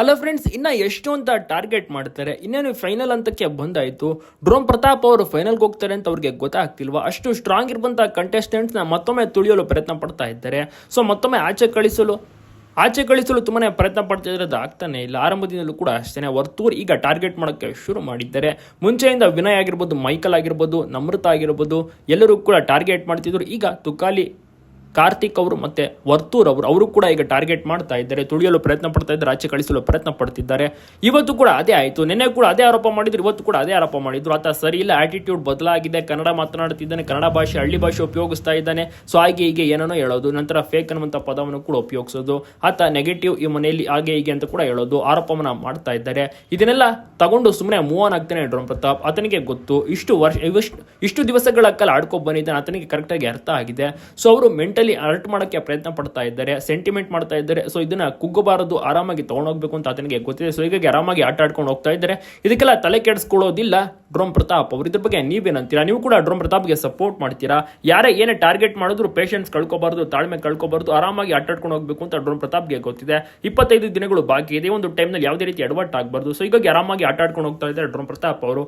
Hello friends ಇನ್ನ ಎಷ್ಟು ಅಂತ ಟಾರ್ಗೆಟ್ ಮಾಡ್ತಾರೆ, ಇನ್ನೇನು ಫೈನಲ್ ಅಂತಕ್ಕೆ ಬಂದಾಯ್ತು. ಡ್ರೋಮ್ ಪ್ರತಾಪ್ ಅವರು ಫೈನಲ್ಗೆ ಹೋಗ್ತಾರೆ ಅಂತ ಅವ್ರಿಗೆ ಗೊತ್ತಾಗ್ತಿಲ್ವಾ? ಅಷ್ಟು ಸ್ಟ್ರಾಂಗ್ ಇರುವಂಥ ಕಂಟೆಸ್ಟೆಂಟ್ಸ್ನ ಮತ್ತೊಮ್ಮೆ ತುಳಿಯಲು ಪ್ರಯತ್ನ ಪಡ್ತಾ ಇದ್ದಾರೆ. ಸೊ ಮತ್ತೊಮ್ಮೆ ಆಚೆ ಕಳಿಸಲು ಆಚೆ ಕಳಿಸಲು ತುಂಬಾ ಪ್ರಯತ್ನ ಪಡ್ತಾ ಇದ್ರೆ ಅದು ಆಗ್ತಾನೆ ಇಲ್ಲ. ಆರಂಭದಿಂದಲೂ ಕೂಡ ಅಷ್ಟೇ ವರ್ತೂರ್ ಈಗ ಟಾರ್ಗೆಟ್ ಮಾಡೋಕ್ಕೆ ಶುರು ಮಾಡಿದ್ದಾರೆ. ಮುಂಚೆಯಿಂದ ವಿನಯ್ ಆಗಿರ್ಬೋದು, ಮೈಕಲ್ ಆಗಿರ್ಬೋದು, ನಮ್ರತ ಆಗಿರ್ಬೋದು, ಎಲ್ಲರೂ ಕೂಡ ಟಾರ್ಗೆಟ್ ಮಾಡ್ತಿದ್ರು. ಈಗ ತುಕಾಲಿ ಕಾರ್ತಿಕ್ ಅವರು ಮತ್ತೆ ವರ್ತೂರ್ ಅವರು ಅವರು ಕೂಡ ಈಗ ಟಾರ್ಗೆಟ್ ಮಾಡ್ತಾ ಇದ್ದಾರೆ, ತುಳಿಯಲು ಪ್ರಯತ್ನ ಪಡ್ತಾ ಇದ್ದಾರೆ, ಆಚೆ ಕಳಿಸಲು ಪ್ರಯತ್ನ ಪಡ್ತಿದ್ದಾರೆ. ಇವತ್ತು ಕೂಡ ಅದೇ ಆಯಿತು. ನಿನ್ನೆ ಕೂಡ ಅದೇ ಆರೋಪ ಮಾಡಿದ್ರು, ಇವತ್ತು ಕೂಡ ಅದೇ ಆರೋಪ ಮಾಡಿದ್ರು. ಆತ ಸರಿ ಇಲ್ಲ ಆಟಿಟ್ಯೂಡ್ ಬದಲಾಗಿದೆ, ಕನ್ನಡ ಮಾತನಾಡ್ತಿದ್ದಾನೆ ಕನ್ನಡ ಭಾಷೆ, ಹಳ್ಳಿ ಭಾಷೆ ಉಪಯೋಗಿಸ್ತಾ ಇದ್ದಾನೆ. ಸೊ ಹಾಗೆ ಹೀಗೆ ಏನೇನೋ ಹೇಳೋದು. ನಂತರ ಫೇಕ್ ಅನ್ನುವಂಥ ಪದವನ್ನು ಕೂಡ ಉಪಯೋಗಿಸೋದು. ಆತ ನೆಗೆಟಿವ್ ಈ ಮನೆಯಲ್ಲಿ ಹಾಗೆ ಹೀಗೆ ಅಂತ ಕೂಡ ಹೇಳೋದು, ಆರೋಪವನ್ನು ಮಾಡ್ತಾ ಇದ್ದಾರೆ. ಇದನ್ನೆಲ್ಲ ತಗೊಂಡು ಸುಮ್ಮನೆ ಮೂವ್ ಆನ್ ಆಗ್ತಾನೆ ಡ್ರೋನ್ ಪ್ರತಾಪ್. ಆತನಿಗೆ ಗೊತ್ತು, ಇಷ್ಟು ವರ್ಷ ಇಷ್ಟು ದಿವಸಗಳ ಕಾಲ ಆಡ್ಕೊ ಬಂದಿದ್ದಾನೆ, ಆತನಿಗೆ ಕರೆಕ್ಟಾಗಿ ಅರ್ಥ ಆಗಿದೆ. ಸೊ ಅವರು ಮೆಂಟಲಿ ಅಲರ್ಟ್ ಮಾಡೋಕ್ಕೆ ಪ್ರಯತ್ನ ಪಡ್ತಾ ಇದ್ದಾರೆ ಸೆಂಟಿಮೆಂಟ್ ಮಾಡ್ತಾ ಇದ್ದಾರೆ. ಸೊ ಇದನ್ನ ಕುಗ್ಗಬಾರದು, ಆರಾಮಾಗಿ ತಗೊಂಡೋಗ್ಬೇಕು ಅಂತ ಆತನಿಗೆ ಗೊತ್ತಿದೆ. ಸೊ ಹೀಗಾಗಿ ಆರಾಮಾಗಿ ಆಟ ಆಡ್ಕೊಂಡು ಹೋಗ್ತಾ ಇದ್ದಾರೆ. ಇದಕ್ಕೆಲ್ಲ ತಲೆ ಕೆಡಿಸ್ಕೊಳ್ಳೋದಿಲ್ಲ ಡ್ರೋಮ್ ಪ್ರತಾಪ್ ಅವರು. ಇದ್ರ ಬಗ್ಗೆ ನೀವೇನಂತೀರಾ? ನೀವು ಕೂಡ ಡ್ರೋಮ್ ಪ್ರತಾಪ್ಗೆ ಸಪೋರ್ಟ್ ಮಾಡ್ತೀರಾ? ಯಾರೇ ಏನೇ ಟಾರ್ಗೆಟ್ ಮಾಡಿದ್ರು ಪೇಷನ್ಸ್ ಕಳ್ಕೊಬಾರ್ದು, ತಾಳ್ಮೆ ಕಳ್ಕೊಬಾರ್ದು, ಆರಾಮಾಗಿ ಆಟ ಆಡ್ಕೊಂಡು ಹೋಗ್ಬೇಕು ಅಂತ ಡ್ರೋಮ್ ಪ್ರತಾಪ್ಗೆ ಗೊತ್ತಿದೆ. ಇಪ್ಪತ್ತೈದು ದಿನಗಳು ಬಾಕಿ ಇದೆ. ಒಂದು ಟೈಮ್ನಲ್ಲಿ ಯಾವುದೇ ರೀತಿ ಎಡವಟ್ ಆಗಬಾರ್ದು. ಸೊ ಹೀಗಾಗಿ ಆರಾಮಾಗಿ ಆಟ ಆಡ್ಕೊಂಡು ಹೋಗ್ತಾ ಇದ್ದಾರೆ ಡ್ರೋಮ್ ಪ್ರತಾಪ್ ಅವರು.